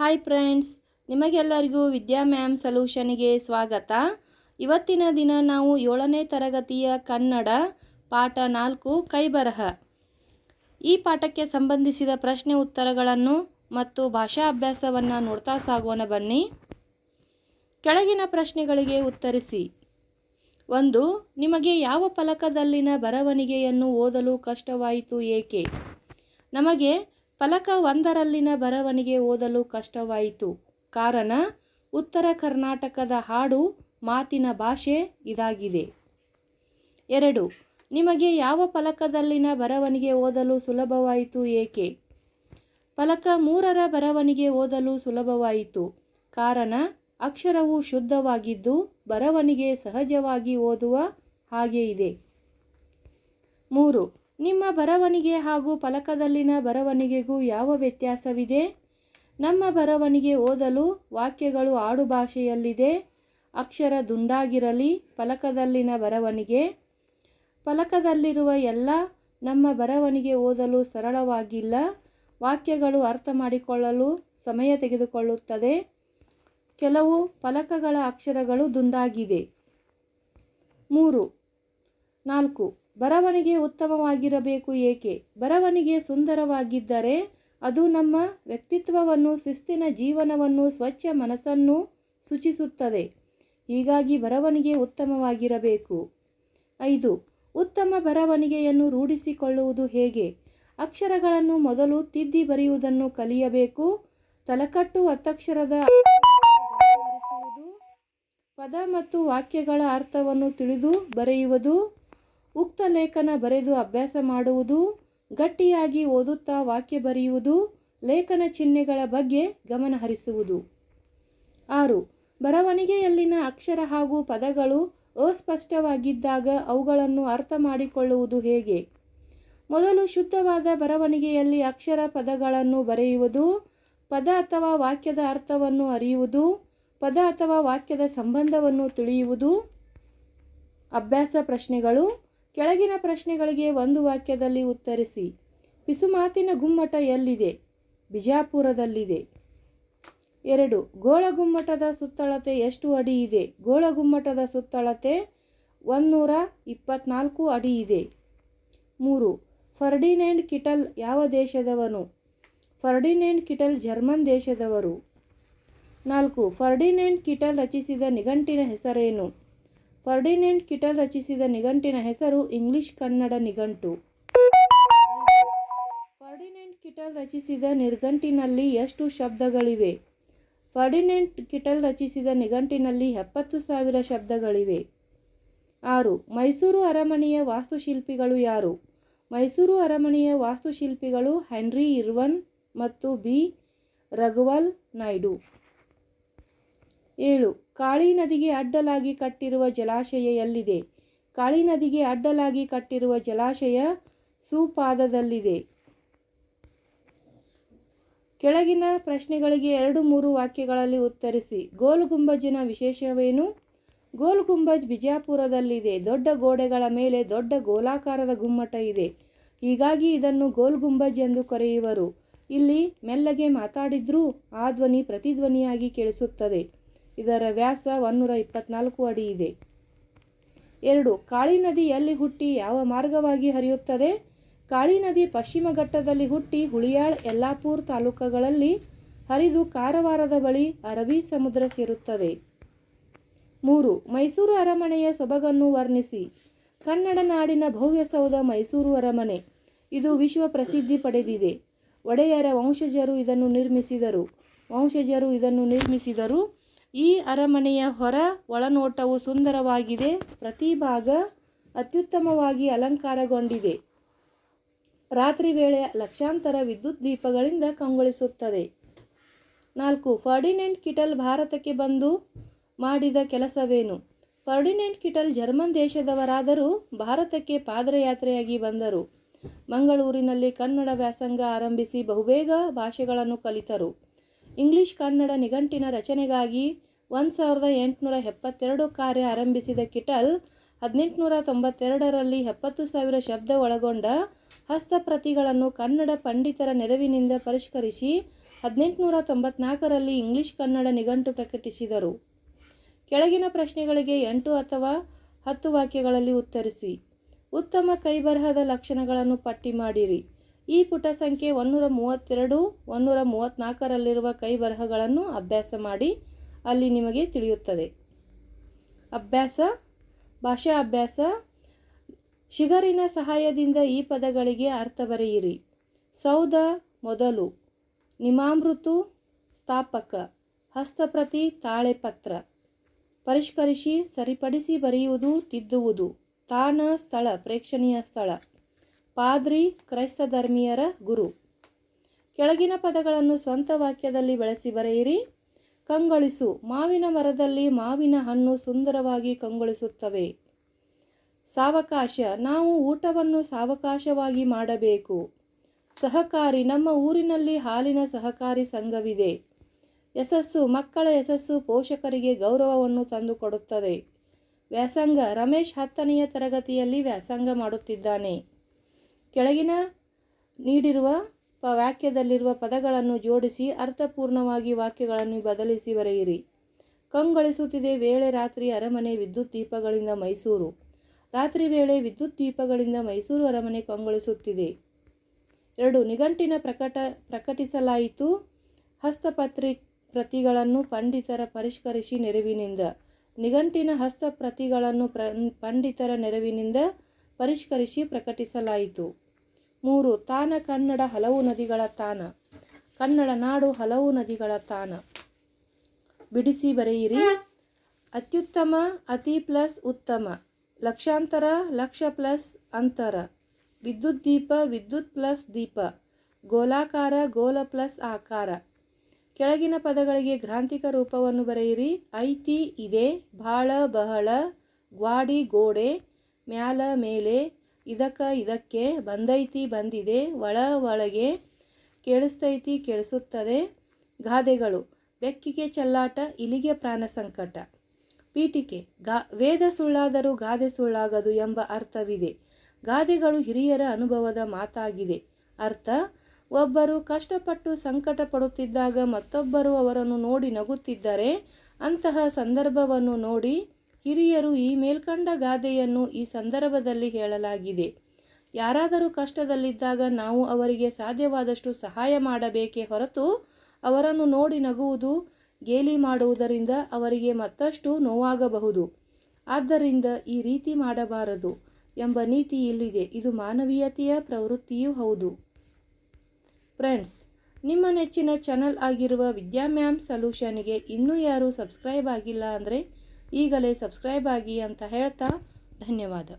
Hi friends ನಿಮಗೆಲ್ಲರಿಗೂ ವಿದ್ಯಾ ma'am ಸೊಲ್ಯೂಷನ್ಗೆ ಸ್ವಾಗತ. ಇವತ್ತಿನ ದಿನ ನಾವು ಏಳನೇ ತರಗತಿಯ ಕನ್ನಡ ಪಾಠ ನಾಲ್ಕು, ಕೈಬರಹ. ಈ ಪಾಠಕ್ಕೆ ಸಂಬಂಧಿಸಿದ ಪ್ರಶ್ನೆ ಉತ್ತರಗಳನ್ನು ಮತ್ತು ಭಾಷಾ ಅಭ್ಯಾಸವನ್ನು ನೋಡ್ತಾ ಸಾಗೋಣ ಬನ್ನಿ. ಕೆಳಗಿನ ಪ್ರಶ್ನೆಗಳಿಗೆ ಉತ್ತರಿಸಿ. ಒಂದು, ನಿಮಗೆ ಯಾವ ಫಲಕದಲ್ಲಿನ ಬರವಣಿಗೆಯನ್ನು ಓದಲು ಕಷ್ಟವಾಯಿತು ಏಕೆ? ನಮಗೆ ಫಲಕ ಒಂದರಲ್ಲಿನ ಬರವಣಿಗೆ ಓದಲು ಕಷ್ಟವಾಯಿತು. ಕಾರಣ, ಉತ್ತರ ಕರ್ನಾಟಕದ ಹಾಡು, ಮಾತಿನ ಭಾಷೆ ಇದಾಗಿದೆ. ಎರಡು, ನಿಮಗೆ ಯಾವ ಫಲಕದಲ್ಲಿನ ಬರವಣಿಗೆ ಓದಲು ಸುಲಭವಾಯಿತು ಏಕೆ? ಫಲಕ ಮೂರರ ಬರವಣಿಗೆ ಓದಲು ಸುಲಭವಾಯಿತು. ಕಾರಣ, ಅಕ್ಷರವು ಶುದ್ಧವಾಗಿದ್ದು, ಬರವಣಿಗೆ ಸಹಜವಾಗಿ ಓದುವ ಹಾಗೆ ಇದೆ. ಮೂರು ನಿಮ್ಮ ಬರವಣಿಗೆ ಹಾಗೂ ಫಲಕದಲ್ಲಿನ ಬರವಣಿಗೆಗೂ ಯಾವ ವ್ಯತ್ಯಾಸವಿದೆ? ನಮ್ಮ ಬರವಣಿಗೆ ಓದಲು ವಾಕ್ಯಗಳು ಆಡುಭಾಷೆಯಲ್ಲಿದೆ ಅಕ್ಷರ ದುಂಡಾಗಿರಲಿ, ಫಲಕದಲ್ಲಿನ ಬರವಣಿಗೆ. ಫಲಕದಲ್ಲಿರುವ ಎಲ್ಲ ನಮ್ಮ ಬರವಣಿಗೆ ಓದಲು ಸರಳವಾಗಿಲ್ಲ. ವಾಕ್ಯಗಳು ಅರ್ಥ ಮಾಡಿಕೊಳ್ಳಲು ಸಮಯ ತೆಗೆದುಕೊಳ್ಳುತ್ತದೆ. ಕೆಲವು ಫಲಕಗಳ ಅಕ್ಷರಗಳು ದುಂಡಾಗಿದೆ ಮೂರು, ನಾಲ್ಕು. ಬರವಣಿಗೆ ಉತ್ತಮವಾಗಿರಬೇಕು ಏಕೆ? ಬರವಣಿಗೆ ಸುಂದರವಾಗಿದ್ದರೆ ಅದು ನಮ್ಮ ವ್ಯಕ್ತಿತ್ವವನ್ನು, ಶಿಸ್ತಿನ ಜೀವನವನ್ನು, ಸ್ವಚ್ಛ ಮನಸ್ಸನ್ನು ಸೂಚಿಸುತ್ತದೆ. ಹೀಗಾಗಿ ಬರವಣಿಗೆ ಉತ್ತಮವಾಗಿರಬೇಕು. ಐದು, ಉತ್ತಮ ಬರವಣಿಗೆಯನ್ನು ರೂಢಿಸಿಕೊಳ್ಳುವುದು ಹೇಗೆ? ಅಕ್ಷರಗಳನ್ನು ಮೊದಲು ತಿದ್ದಿ ಬರೆಯುವುದನ್ನು ಕಲಿಯಬೇಕು. ತಲಕಟ್ಟು ಒತ್ತಕ್ಷರದ ಪದ ಮತ್ತು ವಾಕ್ಯಗಳ ಅರ್ಥವನ್ನು ತಿಳಿದು ಬರೆಯುವುದು ಉಕ್ತ ಲೇಖನ ಬರೆದು ಅಭ್ಯಾಸ ಮಾಡುವುದು, ಗಟ್ಟಿಯಾಗಿ ಓದುತ್ತಾ ವಾಕ್ಯ ಬರೆಯುವುದು, ಲೇಖನ ಚಿಹ್ನೆಗಳ ಬಗ್ಗೆ ಗಮನಹರಿಸುವುದು ಆರು, ಬರವಣಿಗೆಯಲ್ಲಿನ ಅಕ್ಷರ ಹಾಗೂ ಪದಗಳು ಅಸ್ಪಷ್ಟವಾಗಿದ್ದಾಗ ಅವುಗಳನ್ನು ಅರ್ಥ ಮಾಡಿಕೊಳ್ಳುವುದು ಹೇಗೆ? ಮೊದಲು ಶುದ್ಧವಾದ ಬರವಣಿಗೆಯಲ್ಲಿ ಅಕ್ಷರ ಪದಗಳನ್ನು ಬರೆಯುವುದು, ಪದ ಅಥವಾ ವಾಕ್ಯದ ಅರ್ಥವನ್ನು ಅರಿಯುವುದು, ಪದ ಅಥವಾ ವಾಕ್ಯದ ಸಂಬಂಧವನ್ನು ತಿಳಿಯುವುದು. ಅಭ್ಯಾಸ ಪ್ರಶ್ನೆಗಳು. ಕೆಳಗಿನ ಪ್ರಶ್ನೆಗಳಿಗೆ ಒಂದು ವಾಕ್ಯದಲ್ಲಿ ಉತ್ತರಿಸಿ. ಪಿಸುಮಾತಿನ ಗುಮ್ಮಟ ಎಲ್ಲಿದೆ? ಬಿಜಾಪುರದಲ್ಲಿದೆ. ಎರಡು. ಗೋಳಗುಮ್ಮಟದ ಸುತ್ತಳತೆ ಎಷ್ಟು ಅಡಿ ಇದೆ? ಗೋಳಗುಮ್ಮಟದ ಸುತ್ತಳತೆ ಒಂದೂರ ಇಪ್ಪತ್ನಾಲ್ಕು ಅಡಿ ಇದೆ. ಮೂರು. ಫರ್ಡಿನೆಂಡ್ ಕಿಟಲ್ ಯಾವ ದೇಶದವನು? ಫರ್ಡಿನೆಂಡ್ ಕಿಟಲ್ ಜರ್ಮನ್ ದೇಶದವರು. ನಾಲ್ಕು. ಫರ್ಡಿನೆಂಡ್ ಕಿಟಲ್ ರಚಿಸಿದ ನಿಘಂಟಿನ ಹೆಸರೇನು? ಫರ್ಡಿನೆಂಡ್ ಕಿಟಲ್ ರಚಿಸಿದ ನಿಘಂಟಿನ ಹೆಸರು ಇಂಗ್ಲಿಷ್ ಕನ್ನಡ ನಿಘಂಟು. ಫರ್ಡಿನೆಂಟ್ ಕಿಟಲ್ ರಚಿಸಿದ ನಿರ್ಗಂಟಿನಲ್ಲಿ ಎಷ್ಟು ಶಬ್ದಗಳಿವೆ? ಫರ್ಡಿನೆಂಟ್ ಕಿಟಲ್ ರಚಿಸಿದ ನಿಘಂಟಿನಲ್ಲಿ ಎಪ್ಪತ್ತು ಸಾವಿರ ಶಬ್ದಗಳಿವೆ. ಆರು, ಮೈಸೂರು ಅರಮನೆಯ ವಾಸ್ತುಶಿಲ್ಪಿಗಳು ಯಾರು? ಮೈಸೂರು ಅರಮನೆಯ ವಾಸ್ತುಶಿಲ್ಪಿಗಳು ಹೆನ್ರಿ ಇರ್ವನ್ ಮತ್ತು ಬಿ. ರಘುವಲ್ ನಾಯ್ಡು. ಏಳು, ಕಾಳಿ ನದಿಗೆ ಅಡ್ಡಲಾಗಿ ಕಟ್ಟಿರುವ ಜಲಾಶಯ ಎಲ್ಲಿದೆ? ಕಾಳಿ ನದಿಗೆ ಅಡ್ಡಲಾಗಿ ಕಟ್ಟಿರುವ ಜಲಾಶಯ ಸೂಪಾದದಲ್ಲಿದೆ. ಕೆಳಗಿನ ಪ್ರಶ್ನೆಗಳಿಗೆ ಎರಡು ಮೂರು ವಾಕ್ಯಗಳಲ್ಲಿ ಉತ್ತರಿಸಿ. ಗೋಲ್ ಗುಂಬಜಿನ ವಿಶೇಷವೇನು? ಗೋಲ್ ಗುಂಬಜ್ ಬಿಜಾಪುರದಲ್ಲಿದೆ. ದೊಡ್ಡ ಗೋಡೆಗಳ ಮೇಲೆ ದೊಡ್ಡ ಗೋಲಾಕಾರದ ಗುಮ್ಮಟ ಇದೆ. ಹೀಗಾಗಿ ಇದನ್ನು ಗೋಲ್ ಗುಂಬಜ್ ಎಂದು ಕರೆಯುವರು. ಇಲ್ಲಿ ಮೆಲ್ಲಗೆ ಮಾತಾಡಿದ್ರೂ ಆ ಧ್ವನಿ ಪ್ರತಿಧ್ವನಿಯಾಗಿ ಕೇಳಿಸುತ್ತದೆ. ಇದರ ವ್ಯಾಸ ಒನ್ನೂರ ಇಪ್ಪತ್ನಾಲ್ಕು ಅಡಿ ಇದೆ. ಎರಡು, ಕಾಳಿ ನದಿ ಎಲ್ಲಿ ಹುಟ್ಟಿ ಯಾವ ಮಾರ್ಗವಾಗಿ ಹರಿಯುತ್ತದೆ? ಕಾಳಿ ನದಿ ಪಶ್ಚಿಮ ಘಟ್ಟದಲ್ಲಿ ಹುಟ್ಟಿ ಹುಳಿಯಾಳ್, ಯಲ್ಲಾಪುರ್ ತಾಲೂಕುಗಳಲ್ಲಿ ಹರಿದು ಕಾರವಾರದ ಬಳಿ ಅರಬ್ಬಿ ಸಮುದ್ರ ಸೇರುತ್ತದೆ. ಮೂರು, ಮೈಸೂರು ಅರಮನೆಯ ಸೊಬಗನ್ನು ವರ್ಣಿಸಿ. ಕನ್ನಡ ನಾಡಿನ ಭವ್ಯ ಸೌಧ ಮೈಸೂರು ಅರಮನೆ. ಇದು ವಿಶ್ವ ಪ್ರಸಿದ್ಧಿ ಪಡೆದಿದೆ. ಒಡೆಯರ ವಂಶಜರು ಇದನ್ನು ನಿರ್ಮಿಸಿದರು. ವಂಶಜರು ಇದನ್ನು ನಿರ್ಮಿಸಿದರು. ಈ ಅರಮನೆಯ ಹೊರ ಒಳನೋಟವು ಸುಂದರವಾಗಿದೆ. ಪ್ರತಿ ಭಾಗ ಅತ್ಯುತ್ತಮವಾಗಿ ಅಲಂಕಾರಗೊಂಡಿದೆ. ರಾತ್ರಿ ವೇಳೆ ಲಕ್ಷಾಂತರ ವಿದ್ಯುತ್ ದೀಪಗಳಿಂದ ಕಂಗೊಳಿಸುತ್ತದೆ. ನಾಲ್ಕು ಫರ್ಡಿನೆಂಟ್ ಕಿಟಲ್ ಭಾರತಕ್ಕೆ ಬಂದು ಮಾಡಿದ ಕೆಲಸವೇನು? ಫರ್ಡಿನೆಂಟ್ ಕಿಟಲ್ ಜರ್ಮನ್ ದೇಶದವರಾದರೂ ಭಾರತಕ್ಕೆ ಪಾದ್ರಯಾತ್ರೆಯಾಗಿ ಬಂದರು. ಮಂಗಳೂರಿನಲ್ಲಿ ಕನ್ನಡ ವ್ಯಾಸಂಗ ಆರಂಭಿಸಿ ಬಹುಬೇಗ ಭಾಷೆಗಳನ್ನು ಕಲಿತರು. ಇಂಗ್ಲಿಷ್ ಕನ್ನಡ ನಿಘಂಟಿನ ರಚನೆಗಾಗಿ ಒಂದು ಸಾವಿರದ ಎಂಟುನೂರ ಎಪ್ಪತ್ತೆರಡು ಕಾರ್ಯ ಆರಂಭಿಸಿದ ಕಿಟಲ್, ಹದಿನೆಂಟುನೂರ ತೊಂಬತ್ತೆರಡರಲ್ಲಿ ಎಪ್ಪತ್ತು ಸಾವಿರ ಶಬ್ದ ಒಳಗೊಂಡ ಹಸ್ತಪ್ರತಿಗಳನ್ನು ಕನ್ನಡ ಪಂಡಿತರ ನೆರವಿನಿಂದ ಪರಿಷ್ಕರಿಸಿ ಹದಿನೆಂಟುನೂರ ತೊಂಬತ್ನಾಲ್ಕರಲ್ಲಿ ಇಂಗ್ಲಿಷ್ ಕನ್ನಡ ನಿಘಂಟು ಪ್ರಕಟಿಸಿದರು. ಕೆಳಗಿನ ಪ್ರಶ್ನೆಗಳಿಗೆ ಎಂಟು ಅಥವಾ ಹತ್ತು ವಾಕ್ಯಗಳಲ್ಲಿ ಉತ್ತರಿಸಿ. ಉತ್ತಮ ಕೈಬರಹದ ಲಕ್ಷಣಗಳನ್ನು ಪಟ್ಟಿ ಮಾಡಿರಿ. ಈ ಪುಟ ಸಂಖ್ಯೆ ಒನ್ನೂರ ಮೂವತ್ತೆರಡು ಒನ್ನೂರ ಮೂವತ್ತ್ನಾಲ್ಕರಲ್ಲಿರುವ ಕೈಬರಹಗಳನ್ನು ಅಭ್ಯಾಸ ಮಾಡಿ ಅಲ್ಲಿ ನಿಮಗೆ ತಿಳಿಯುತ್ತದೆ. ಅಭ್ಯಾಸ, ಭಾಷಾ ಅಭ್ಯಾಸ, ಶಿಗರಿನ ಸಹಾಯದಿಂದ ಈ ಪದಗಳಿಗೆ ಅರ್ಥ ಬರೆಯಿರಿ. ಸೌಧ, ಮೊದಲು, ನಿಮಾಮೃತು, ಸ್ಥಾಪಕ, ಹಸ್ತಪ್ರತಿ ತಾಳೆಪತ್ರ ಪರಿಷ್ಕರಿಸಿ, ಸರಿಪಡಿಸಿ ಬರೆಯುವುದು, ತಿದ್ದುವುದು. ತಾಣ, ಸ್ಥಳ, ಪ್ರೇಕ್ಷಣೀಯ ಸ್ಥಳ. ಪಾದ್ರಿ ಕ್ರೈಸ್ತ ಧರ್ಮೀಯರ ಗುರು. ಕೆಳಗಿನ ಪದಗಳನ್ನು ಸ್ವಂತ ವಾಕ್ಯದಲ್ಲಿ ಬಳಸಿ ಬರೆಯಿರಿ. ಕಂಗೊಳಿಸು, ಮಾವಿನ ಮರದಲ್ಲಿ ಮಾವಿನ ಹಣ್ಣು ಸುಂದರವಾಗಿ ಕಂಗೊಳಿಸುತ್ತವೆ. ಸಾವಕಾಶ, ನಾವು ಊಟವನ್ನು ಸಾವಕಾಶವಾಗಿ ಮಾಡಬೇಕು. ಸಹಕಾರಿ, ನಮ್ಮ ಊರಿನಲ್ಲಿ ಹಾಲಿನ ಸಹಕಾರಿ ಸಂಘವಿದೆ. ಯಶಸ್ಸು, ಮಕ್ಕಳ ಯಶಸ್ಸು ಪೋಷಕರಿಗೆ ಗೌರವವನ್ನು ತಂದುಕೊಡುತ್ತದೆ. ವ್ಯಾಸಂಗ, ರಮೇಶ್ ಹತ್ತನೆಯ ತರಗತಿಯಲ್ಲಿ ವ್ಯಾಸಂಗ ಮಾಡುತ್ತಿದ್ದಾನೆ. ಕೆಳಗಿನ ನೀಡಿರುವ ಪ ವಾಕ್ಯದಲ್ಲಿರುವ ಪದಗಳನ್ನು ಜೋಡಿಸಿ ಅರ್ಥಪೂರ್ಣವಾಗಿ ವಾಕ್ಯಗಳನ್ನು ಬದಲಿಸಿ ಬರೆಯಿರಿ. ಕಂಗೊಳಿಸುತ್ತಿದೆ ವೇಳೆ ರಾತ್ರಿ ಅರಮನೆ ವಿದ್ಯುತ್ ದೀಪಗಳಿಂದ ಮೈಸೂರು. ರಾತ್ರಿ ವೇಳೆ ವಿದ್ಯುತ್ ದೀಪಗಳಿಂದ ಮೈಸೂರು ಅರಮನೆ ಕಂಗೊಳಿಸುತ್ತಿದೆ. ಎರಡು, ನಿಘಂಟಿನ ಪ್ರಕಟ ಪ್ರಕಟಿಸಲಾಯಿತು. ಹಸ್ತಪತ್ರಿ ಪ್ರತಿಗಳನ್ನು ಪಂಡಿತರ ಪರಿಷ್ಕರಿಸಿ ನೆರವಿನಿಂದ. ನಿಘಂಟಿನ ಹಸ್ತಪ್ರತಿಗಳನ್ನು ಪ್ರ ಪಂಡಿತರ ನೆರವಿನಿಂದ ಪರಿಷ್ಕರಿಸಿ ಪ್ರಕಟಿಸಲಾಯಿತು. ಮೂರು, ತಾನ ಕನ್ನಡ ಹಲವು ನದಿಗಳ ತಾನ. ಕನ್ನಡ ನಾಡು ಹಲವು ನದಿಗಳ ತಾನ. ಬಿಡಿಸಿ ಬರೆಯಿರಿ. ಅತ್ಯುತ್ತಮ, ಅತಿ ಪ್ಲಸ್, ಉತ್ತಮ. ಲಕ್ಷಾಂತರ, ಲಕ್ಷ ಪ್ಲಸ್, ಅಂತರ. ವಿದ್ಯುತ್ ದೀಪ, ವಿದ್ಯುತ್ ಪ್ಲಸ್, ದೀಪ. ಗೋಲಾಕಾರ, ಗೋಲ ಪ್ಲಸ್, ಆಕಾರ. ಕೆಳಗಿನ ಪದಗಳಿಗೆ ಗ್ರಾಂಥಿಕ ರೂಪವನ್ನು ಬರೆಯಿರಿ. ಐತಿ, ಇದೆ, ಭಾಳ, ಬಹಳ, ಗ್ವಾಡಿ, ಗೋಡೆ, ಮ್ಯಾಲ, ಮೇಲೆ ಇದಕ್ಕ ಇದಕ್ಕೆ ಬಂದೈತಿ ಬಂದಿದೆ, ಒಳ ಒಳಗೆ ಕೇಳಿಸ್ತೈತಿ ಕೇಳಿಸುತ್ತದೆ ಗಾದೆಗಳು. ಬೆಕ್ಕಿಗೆ ಚೆಲ್ಲಾಟ, ಇಲಿಗೆ ಪ್ರಾಣ ಸಂಕಟ. ಪೀಠಿಕೆ, ಗಾ, ವೇದ ಸುಳ್ಳಾದರೂ ಗಾದೆ ಸುಳ್ಳಾಗದು ಎಂಬ ಅರ್ಥವಿದೆ. ಗಾದೆಗಳು ಹಿರಿಯರ ಅನುಭವದ ಮಾತಾಗಿದೆ. ಅರ್ಥ, ಒಬ್ಬರು ಕಷ್ಟಪಟ್ಟು ಸಂಕಟ ಪಡುತ್ತಿದ್ದಾಗ ಮತ್ತೊಬ್ಬರು ಅವರನ್ನು ನೋಡಿ ನಗುತ್ತಿದ್ದರೆ ಅಂತಹ ಸಂದರ್ಭವನ್ನು ನೋಡಿ ಹಿರಿಯರು ಈ ಮೇಲ್ಕಂಡ ಗಾದೆಯನ್ನು ಈ ಸಂದರ್ಭದಲ್ಲಿ ಹೇಳಲಾಗಿದೆ. ಯಾರಾದರೂ ಕಷ್ಟದಲ್ಲಿದ್ದಾಗ ನಾವು ಅವರಿಗೆ ಸಾಧ್ಯವಾದಷ್ಟು ಸಹಾಯ ಮಾಡಬೇಕೇ ಹೊರತು ಅವರನ್ನು ನೋಡಿ ನಗುವುದು, ಗೇಲಿ ಮಾಡುವುದರಿಂದ ಅವರಿಗೆ ಮತ್ತಷ್ಟು ನೋವಾಗಬಹುದು. ಆದ್ದರಿಂದ ಈ ರೀತಿ ಮಾಡಬಾರದು ಎಂಬ ನೀತಿ ಇಲ್ಲಿದೆ. ಇದು ಮಾನವೀಯತೆಯ ಪ್ರವೃತ್ತಿಯೂ ಹೌದು. ಫ್ರೆಂಡ್ಸ್, ನಿಮ್ಮ ನೆಚ್ಚಿನ ಚಾನಲ್ ಆಗಿರುವ ವಿದ್ಯಾ ಮ್ಯಾಮ್ ಸೊಲ್ಯೂಷನ್ಗೆ ಇನ್ನೂ ಯಾರೂ ಸಬ್ಸ್ಕ್ರೈಬ್ ಆಗಿಲ್ಲ ಅಂದರೆ ಈಗಲೇ ಸಬ್ಸ್ಕ್ರೈಬ್ ಆಗಿ ಅಂತ ಹೇಳ್ತಾ ಧನ್ಯವಾದ